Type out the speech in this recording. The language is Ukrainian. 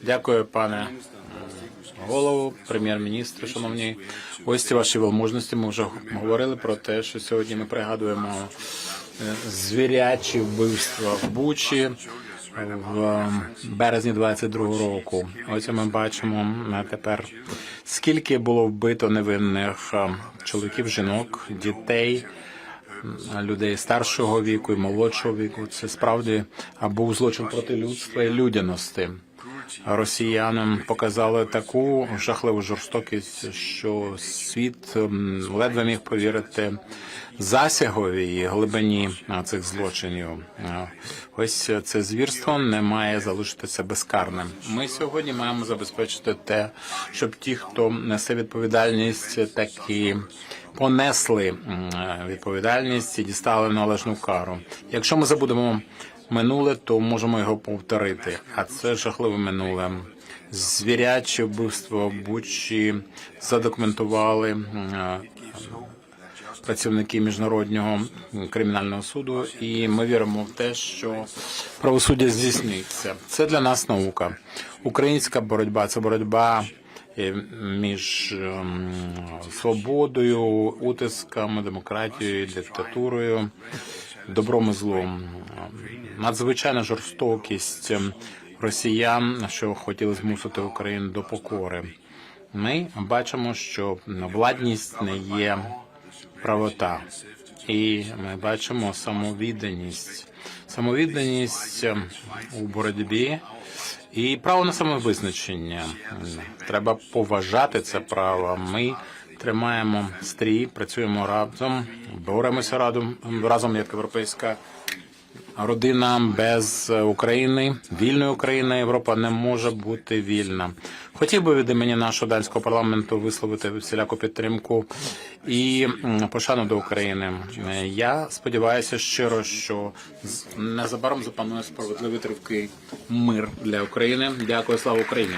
Дякую, пане голову, прем'єр-міністр, шановні гості, ваші велможності. Ми вже говорили про те, що сьогодні ми пригадуємо е, звірячі вбивства в Бучі в е, березні 22-го року. Ось ми бачимо е, тепер, скільки було вбито невинних чоловіків, жінок, дітей людей старшого віку і молодшого віку. Це справді був злочин проти людства і людяності. Росіянам показали таку жахливу жорстокість, що світ ледве міг повірити засягові і глибині цих злочинів. Ось це звірство не має залишитися безкарним. Ми сьогодні маємо забезпечити те, щоб ті, хто несе відповідальність, такі понесли відповідальність і дістали належну кару. Якщо ми забудемо минуле, то можемо його повторити. А це жахливе минуле. Звіряче вбивство Бучі задокументували працівники міжнародного кримінального суду, і ми віримо в те, що правосуддя здійсниться. Це для нас наука. Українська боротьба це боротьба е, між ем, свободою, утисками, демократією, диктатурою, добром і злом. Надзвичайна жорстокість росіян, що хотіли змусити Україну до покори. Ми бачимо, що владність не є правота. І ми бачимо самовідданість, самовідданість у боротьбі і право на самовизначення. Треба поважати це право. Ми тримаємо стрій, працюємо разом, боремося разом, разом як європейська родина без України, вільної України, Європа не може бути вільна. Хотів би від імені нашого данського парламенту висловити всіляку підтримку і пошану до України. Я сподіваюся щиро, що незабаром запанує справедливий тривкий мир для України. Дякую, слава Україні.